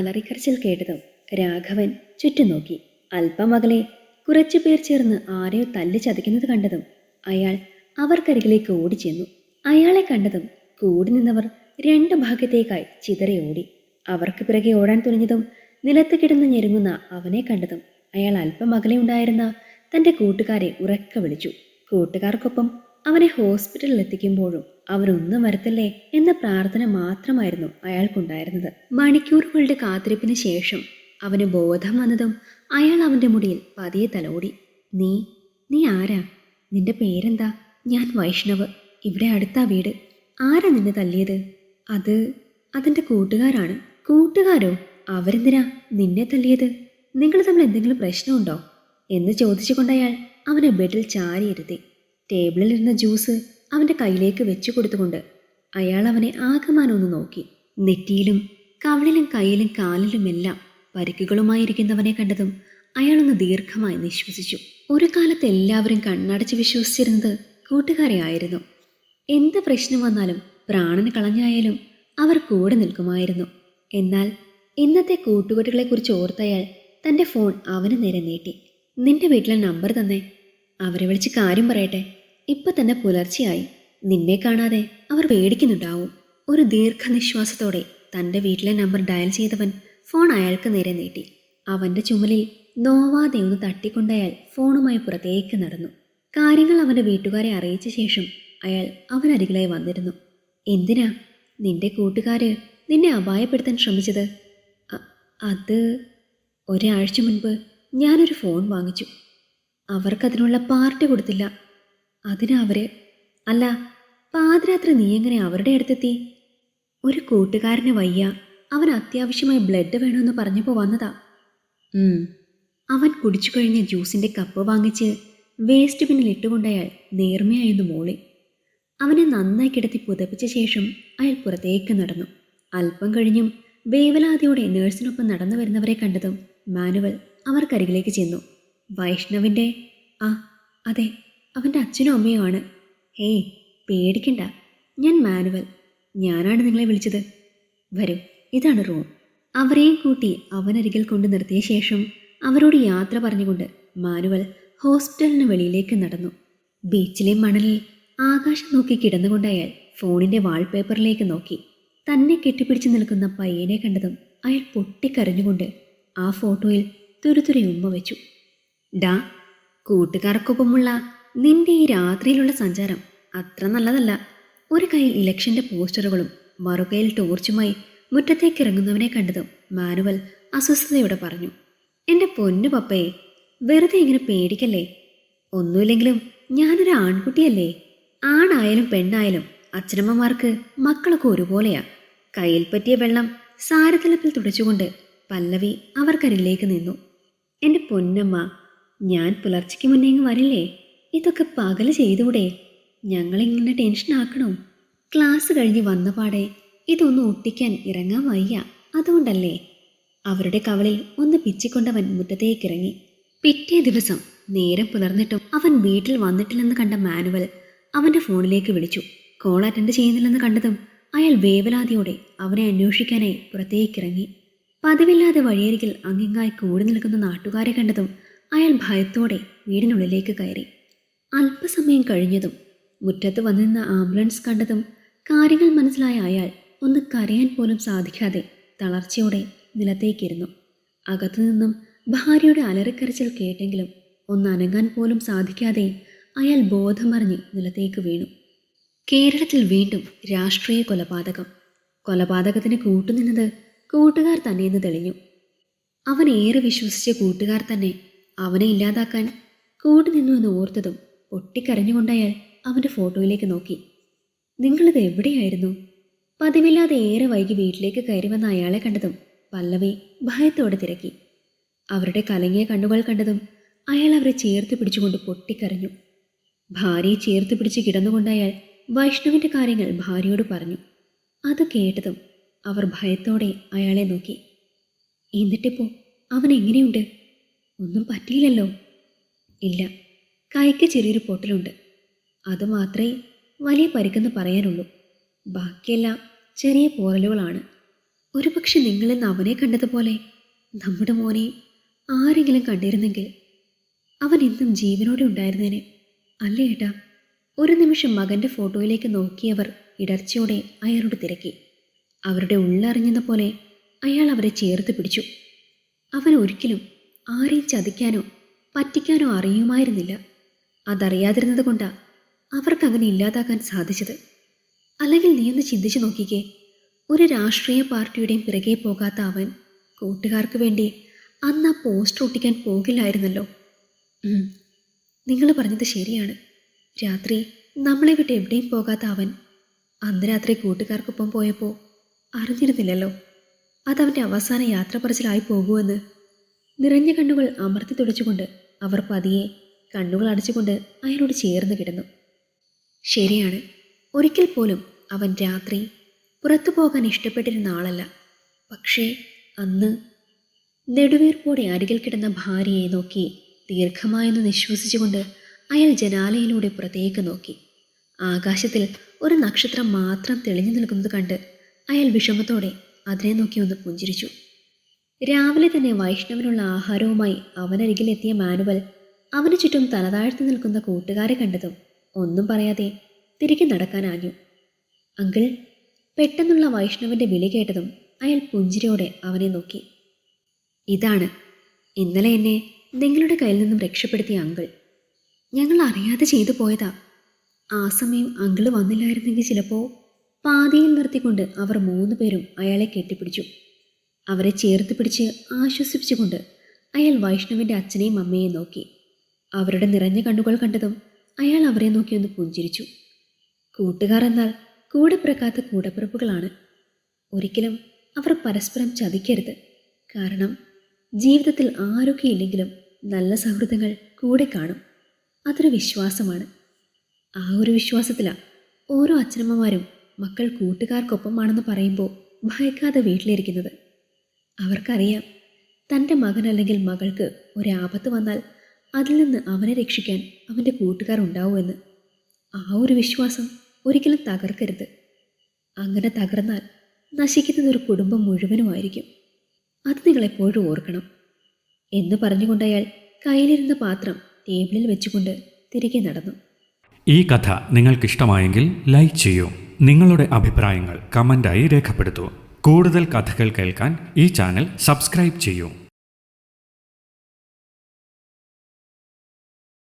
അലറിക്കരച്ചിൽ കേട്ടതും രാഘവൻ ചുറ്റും നോക്കി അല്പം അകലെ കുറച്ചു പേർ ചേർന്ന് ആരെയോ തല്ലി ചതയ്ക്കുന്നത് കണ്ടതും അയാൾ അവർക്കരികിലേക്ക് ഓടിച്ചെന്നു. അയാളെ കണ്ടതും കൂടി നിന്നവർ രണ്ടു ഭാഗത്തേക്കായി ചിതറി ഓടി. അവർക്ക് പിറകെ ഓടാൻ തുനിഞ്ഞതും നിലത്ത് കിടന്ന് ഞെരുങ്ങുന്ന അവനെ കണ്ടതും അയാൾ അല്പം അകലെ ഉണ്ടായിരുന്ന തന്റെ കൂട്ടുകാരെ ഉറക്ക വിളിച്ചു. കൂട്ടുകാർക്കൊപ്പം അവനെ ഹോസ്പിറ്റലിൽ എത്തിക്കുമ്പോഴും അവരൊന്നും വരത്തില്ലേ എന്ന പ്രാർത്ഥന മാത്രമായിരുന്നു അയാൾക്കുണ്ടായിരുന്നത്. മണിക്കൂറുകളുടെ കാത്തിരിപ്പിന് ശേഷം അവന് ബോധം വന്നതും അയാൾ അവന്റെ മുടിയിൽ പതിയെ തലോടി. നീ നീ ആരാ? നിന്റെ പേരെന്താ? ഞാൻ വൈഷ്ണവ്. ഇവിടെ അടുത്താ വീട്. ആരാ നിന്നെ തല്ലിയത്? അത് അതിന്റെ കൂട്ടുകാരാണ്. കൂട്ടുകാരോ? അവരെന്തിനാ നിന്നെ തല്ലിയത്? നിങ്ങൾ തമ്മിൽ എന്തെങ്കിലും പ്രശ്നമുണ്ടോ? എന്ന് ചോദിച്ചുകൊണ്ടയാൾ അവനെ ബെഡിൽ ചാരിയിരുത്തി. ടേബിളിലിരുന്ന ജ്യൂസ് അവന്റെ കയ്യിലേക്ക് വെച്ചു കൊടുത്തുകൊണ്ട് അയാൾ അവനെ ആകമാനൊന്ന് നോക്കി. നെറ്റിയിലും കവളിലും കയ്യിലും കാലിലുമെല്ലാം പരിക്കുകളുമായിരിക്കുന്നവനെ കണ്ടതും അയാളൊന്ന് ദീർഘമായി നിശ്വസിച്ചു. ഒരു കാലത്ത് എല്ലാവരും കണ്ണടച്ച് വിശ്വസിച്ചിരുന്നത് കൂട്ടുകാരെ ആയിരുന്നു. എന്ത് പ്രശ്നം വന്നാലും പ്രാണന് കളഞ്ഞായാലും അവർ കൂടെ നിൽക്കുമായിരുന്നു. എന്നാൽ ഇന്നത്തെ കൂട്ടുകെട്ടുകളെക്കുറിച്ച് ഓർത്തയാൾ തന്റെ ഫോൺ അവന് നേരെ നീട്ടി. നിന്റെ വീട്ടിലെ നമ്പർ തന്നെ. അവരെ വിളിച്ച് കാര്യം പറയട്ടെ. ഇപ്പൊ തന്നെ പുലർച്ചെയായി. നിന്നെ കാണാതെ അവർ പേടിക്കുന്നുണ്ടാവും. ഒരു ദീർഘനിശ്വാസത്തോടെ തന്റെ വീട്ടിലെ നമ്പർ ഡയൽ ചെയ്തവൻ ഫോൺ അയാൾക്ക് നേരെ നീട്ടി. അവന്റെ ചുമലിൽ നോവാതെ ഒന്ന് തട്ടിക്കൊണ്ടയാൾ ഫോണുമായി പുറത്തേക്ക് നടന്നു. കാര്യങ്ങൾ അവന്റെ വീട്ടുകാരെ അറിയിച്ച ശേഷം അയാൾ അവനരികിലായി വന്നിരുന്നു. എന്തിനാ? നിന്റെ കൂട്ടുകാര് നിന്നെ അപായപ്പെടുത്താൻ ശ്രമിച്ചത്? അത് ഒരാഴ്ച മുൻപ് ഞാനൊരു ഫോൺ വാങ്ങിച്ചു. അവർക്കതിനുള്ള പാർട്ടി കൊടുത്തില്ല. അതിന് അവർ. അല്ല പാതിരാത്രി നീ എങ്ങനെ അവരുടെ അടുത്തെത്തി? ഒരു കൂട്ടുകാരന് വയ്യ. അവൻ അത്യാവശ്യമായി ബ്ലഡ് വേണമെന്ന് പറഞ്ഞപ്പോൾ വന്നതാ. അവൻ കുടിച്ചു കഴിഞ്ഞ ജ്യൂസിന്റെ കപ്പ് വാങ്ങിച്ച് വേസ്റ്റ് ബിന്നിൽ ഇട്ടുകൊണ്ടയാൾ നേർമയായിരുന്നു മോളി. അവനെ നന്നായി കിടത്തി പുതപ്പിച്ച ശേഷം അയാൾ പുറത്തേക്ക് നടന്നു. അല്പം കഴിഞ്ഞും വേവലാതിയോടെ നേഴ്സിനൊപ്പം നടന്നു വരുന്നവരെ കണ്ടതും മാനുവൽ അവർക്കരികിലേക്ക് ചെന്നു. വൈഷ്ണവിന്റെ ആ അതെ അവന്റെ അച്ഛനും അമ്മയും ആണ്. ഹേയ് പേടിക്കണ്ട. ഞാൻ മാനുവൽ. ഞാനാണ് നിങ്ങളെ വിളിച്ചത്. വരും ഇതാണ് റൂം. അവരെയും കൂട്ടി അവനരികിൽ കൊണ്ട് നിർത്തിയ ശേഷം അവരോട് യാത്ര പറഞ്ഞുകൊണ്ട് മാനുവൽ ഹോസ്പിറ്റലിന് വെളിയിലേക്ക് നടന്നു. ബീച്ചിലെ മണലിൽ ആകാശം നോക്കി കിടന്നുകൊണ്ട് ഫോണിന്റെ വാൾപേപ്പറിലേക്ക് നോക്കി. തന്നെ കെട്ടിപ്പിടിച്ച് നിൽക്കുന്ന പയ്യനെ കണ്ടതും അയാൾ പൊട്ടിക്കരഞ്ഞുകൊണ്ട് ആ ഫോട്ടോയിൽ തുരുതുരെ ഉമ്മ വെച്ചു. ഡാ കൂട്ടുകാർക്കൊപ്പമുള്ള നിന്റെ ഈ രാത്രിയിലുള്ള സഞ്ചാരം അത്ര നല്ലതല്ല. ഒരു കയ്യിൽ ഇലക്ഷന്റെ പോസ്റ്ററുകളും മറുകയിൽ ടോർച്ചുമായി മുറ്റത്തേക്ക് ഇറങ്ങുന്നവനെ കണ്ടതും മാനുവൽ അസ്വസ്ഥതയോടെ പറഞ്ഞു എന്റെ പൊന്നു പപ്പയെ വെറുതെ ഇങ്ങനെ പേടിക്കല്ലേ? ഒന്നുമില്ലെങ്കിലും ഞാനൊരു ആൺകുട്ടിയല്ലേ? ആണായാലും പെണ്ണായാലും അച്ഛനമ്മമാർക്ക് മക്കളൊക്കെ ഒരുപോലെയാ. കയ്യിൽ പറ്റിയ വെള്ളം സാരത്തിലപ്പിൽ തുടച്ചുകൊണ്ട് പല്ലവി അവർക്കരിലേക്ക് നിന്നു. എന്റെ പൊന്നമ്മ ഞാൻ പുലർച്ചയ്ക്ക് മുന്നേ ഇങ്ങ് വരില്ലേ? ഇതൊക്കെ പകൽ ചെയ്തുകൂടെ ഞങ്ങളിങ്ങനെ ടെൻഷൻ ആക്കണോ? ക്ലാസ് കഴിഞ്ഞ് വന്ന പാടെ ഇതൊന്നും ഒട്ടിക്കാൻ ഇറങ്ങാൻ വയ്യ. അതുകൊണ്ടല്ലേ? അവരുടെ കവളിൽ ഒന്ന് പിച്ചിക്കൊണ്ടവൻ മുറ്റത്തേക്കിറങ്ങി. പിറ്റേ ദിവസം നേരം പുലർന്നിട്ടും അവൻ വീട്ടിൽ വന്നിട്ടില്ലെന്ന് കണ്ട മാനുവൽ അവന്റെ ഫോണിലേക്ക് വിളിച്ചു. കോൾ അറ്റൻഡ് ചെയ്യുന്നില്ലെന്ന് കണ്ടതും അയാൾ വേവലാതിയോടെ അവനെ അന്വേഷിക്കാനായി പുറത്തേക്കിറങ്ങി. പതിവില്ലാതെ വഴിയരികിൽ അങ്ങിങ്ങായി കൂടി നിൽക്കുന്ന നാട്ടുകാരെ കണ്ടതും അയാൾ ഭയത്തോടെ വീടിനുള്ളിലേക്ക് കയറി. അല്പസമയം കഴിഞ്ഞതും മുറ്റത്ത് വന്നിരുന്ന ആംബുലൻസ് കണ്ടതും കാര്യങ്ങൾ മനസ്സിലായ അയാൾ ഒന്ന് കരയാൻ പോലും സാധിക്കാതെ തളർച്ചയോടെ നിലത്തേക്കിരുന്നു. അകത്തുനിന്നും ഭാര്യയുടെ അലറിക്കരച്ചിൽ കേട്ടെങ്കിലും ഒന്ന് അനങ്ങാൻ പോലും സാധിക്കാതെ അയാൾ ബോധമറിഞ്ഞ് നിലത്തേക്ക് വീണു. കേരളത്തിൽ വീണ്ടും രാഷ്ട്രീയ കൊലപാതകം. കൊലപാതകത്തിന് കൂട്ടുനിന്നത് കൂട്ടുകാർ തന്നെയെന്ന് തെളിഞ്ഞു. അവൻ ഏറെ വിശ്വസിച്ച കൂട്ടുകാർ തന്നെ അവനെ ഇല്ലാതാക്കാൻ കൂട്ടുനിന്നു എന്ന് ഓർത്തതും പൊട്ടിക്കരഞ്ഞുകൊണ്ടയാൾ അവന്റെ ഫോട്ടോയിലേക്ക് നോക്കി. നിങ്ങളിത് എവിടെയായിരുന്നു? പതിവില്ലാതെ ഏറെ വൈകി വീട്ടിലേക്ക് കയറി വന്ന അയാളെ കണ്ടതും പല്ലവി ഭയത്തോടെ തിരക്കി. അവരുടെ കലങ്ങിയ കണ്ണുകൾ കണ്ടതും അയാൾ അവരെ ചേർത്ത് പിടിച്ചുകൊണ്ട് പൊട്ടിക്കരഞ്ഞു. ഭാര്യയെ ചേർത്ത് പിടിച്ച് കിടന്നുകൊണ്ട് അയാൾ വൈഷ്ണവിന്റെ കാര്യങ്ങൾ ഭാര്യയോട് പറഞ്ഞു. അത് കേട്ടതും അവർ ഭയത്തോടെ അയാളെ നോക്കി. എന്നിട്ടിപ്പോൾ അവൻ എങ്ങനെയുണ്ട്? ഒന്നും പറ്റിയില്ലല്ലോ? ഇല്ല. കൈക്ക് ചെറിയൊരു പൊട്ടലുണ്ട്. അതുമാത്രമേ വലിയ പരിക്കെന്ന് പറയാനുള്ളൂ. ബാക്കിയെല്ലാം ചെറിയ പോറലുകളാണ് ഒരുപക്ഷെ നിങ്ങളിന്ന് അവനെ കണ്ടതുപോലെ നമ്മുടെ മോനെ ആരെങ്കിലും കണ്ടിരുന്നെങ്കിൽ അവൻ ഇന്നും ജീവനോടെ ഉണ്ടായിരുന്നേനെ. അല്ലേ ഏട്ടാ? ഒരു നിമിഷം മകന്റെ ഫോട്ടോയിലേക്ക് നോക്കിയവർ ഇടർച്ചയോടെ അയാളോട് തിരക്കി. അവരുടെ ഉള്ളറിഞ്ഞെന്ന പോലെ അയാൾ അവരെ ചേർത്ത് പിടിച്ചു. അവൻ ഒരിക്കലും ആരെയും ചതിക്കാനോ പറ്റിക്കാനോ അറിയുമായിരുന്നില്ല. അതറിയാതിരുന്നത് കൊണ്ടാ അവർക്ക് അങ്ങനെ ഇല്ലാതാക്കാൻ സാധിച്ചത്. അല്ലെങ്കിൽ നീ ഒന്ന് ചിന്തിച്ചു നോക്കിക്കേ ഒരു രാഷ്ട്രീയ പാർട്ടിയുടെയും പിറകെ പോകാത്ത അവൻ കൂട്ടുകാർക്ക് വേണ്ടി അന്ന് ആ പോസ്റ്റർ ഒട്ടിക്കാൻ പോകില്ലായിരുന്നല്ലോ. നിങ്ങൾ പറഞ്ഞത് ശരിയാണ്. രാത്രി നമ്മളെ വിട്ട് എവിടെയും പോകാത്ത അവൻ അന്ന് രാത്രി കൂട്ടുകാർക്കൊപ്പം പോയപ്പോൾ അറിഞ്ഞിരുന്നില്ലല്ലോ. അതവന്റെ അവസാന യാത്ര പറച്ചിലായി പോകുമെന്ന് നിറഞ്ഞ കണ്ണുകൾ അമർത്തി തുടച്ചുകൊണ്ട് അവർ പതിയെ കണ്ണുകൾ അടച്ചുകൊണ്ട് അയാളോട് ചേർന്ന് കിടന്നു. ശരിയാണ് ഒരിക്കൽ പോലും അവൻ രാത്രി പുറത്തു പോകാൻ ഇഷ്ടപ്പെട്ടിരുന്ന ആളല്ല. പക്ഷേ അന്ന് നെടുവീർപ്പോടെ അരികിൽ കിടന്ന ഭാര്യയെ നോക്കി ദീർഘമായെന്ന് നിശ്വസിച്ചുകൊണ്ട് അയാൾ ജനാലയിലൂടെ പുറത്തേക്ക് നോക്കി. ആകാശത്തിൽ ഒരു നക്ഷത്രം മാത്രം തെളിഞ്ഞു നിൽക്കുന്നത് കണ്ട് അയാൾ വിഷമത്തോടെ അതിനെ നോക്കി ഒന്ന് പുഞ്ചിരിച്ചു. രാവിലെ തന്നെ വൈഷ്ണവനുള്ള ആഹാരവുമായി അവനരികിലെത്തിയ മാനുവൽ അവന് ചുറ്റും തലതാഴ്ത്തി നിൽക്കുന്ന കൂട്ടുകാരെ കണ്ടതും ഒന്നും പറയാതെ തിരികെ നടക്കാനാഞ്ഞു അങ്കിൾ പെട്ടെന്നുള്ള വൈഷ്ണവന്റെ വിളി കേട്ടതും അയാൾ പുഞ്ചിരിയോടെ അവനെ നോക്കി. ഇതാണ് ഇന്നലെ എന്നെ നിങ്ങളുടെ കയ്യിൽ നിന്നും രക്ഷപ്പെടുത്തിയ അങ്കിൾ. ഞങ്ങൾ അറിയാതെ ചെയ്തു പോയതാ. ആ സമയം അങ്കിൾ വന്നില്ലായിരുന്നെങ്കിൽ ചിലപ്പോൾ പാതിയിൽ നിർത്തിക്കൊണ്ട് അവർ മൂന്ന് പേരും അയാളെ കെട്ടിപ്പിടിച്ചു. അവരെ ചേർത്ത് പിടിച്ച് ആശ്വസിപ്പിച്ചുകൊണ്ട് അയാൾ വൈഷ്ണവിന്റെ അച്ഛനെയും അമ്മയെയും നോക്കി. അവരുടെ നിറഞ്ഞ കണ്ണുകൾ കണ്ടതും അയാൾ അവരെ നോക്കി ഒന്ന് പുഞ്ചിരിച്ചു. കൂട്ടുകാർ എന്നാൽ കൂടെ പിറക്കാത്ത കൂടപ്പിറപ്പുകളാണ്. ഒരിക്കലും അവർ പരസ്പരം ചതിക്കരുത്. കാരണം ജീവിതത്തിൽ ആരൊക്കെ ഇല്ലെങ്കിലും നല്ല സൗഹൃദങ്ങൾ കൂടെ കാണും. അതൊരു വിശ്വാസമാണ്. ആ ഒരു വിശ്വാസത്തിലാണ് ഓരോ അച്ഛനമ്മമാരും മക്കൾ കൂട്ടുകാർക്കൊപ്പമാണെന്ന് പറയുമ്പോൾ ഭയക്കാതെ വീട്ടിലിരിക്കുന്നത്. അവർക്കറിയാം തന്റെ മകൻ അല്ലെങ്കിൽ മകൾക്ക് ഒരാപത്ത് വന്നാൽ അതിൽ നിന്ന് അവനെ രക്ഷിക്കാൻ അവന്റെ കൂട്ടുകാർ ഉണ്ടാവുമെന്ന് ആ ഒരു വിശ്വാസം ഒരിക്കലും തകർക്കരുത്. അങ്ങനെ തകർന്നാൽ നശിക്കുന്നത് ഒരു കുടുംബം മുഴുവനുമായിരിക്കും. അത് നിങ്ങളെപ്പോഴും ഓർക്കണം. എന്ന് പറഞ്ഞുകൊണ്ട് അയാൾ കയ്യിലിരുന്ന പാത്രം ടേബിളിൽ വെച്ചുകൊണ്ട് തിരികെ നടന്നു. ഈ കഥ നിങ്ങൾക്കിഷ്ടമായെങ്കിൽ ലൈക്ക് ചെയ്യൂ. നിങ്ങളുടെ അഭിപ്രായങ്ങൾ കമന്റായി രേഖപ്പെടുത്തൂ. കൂടുതൽ കഥകൾ കേൾക്കാൻ ഈ ചാനൽ സബ്സ്ക്രൈബ് ചെയ്യൂ.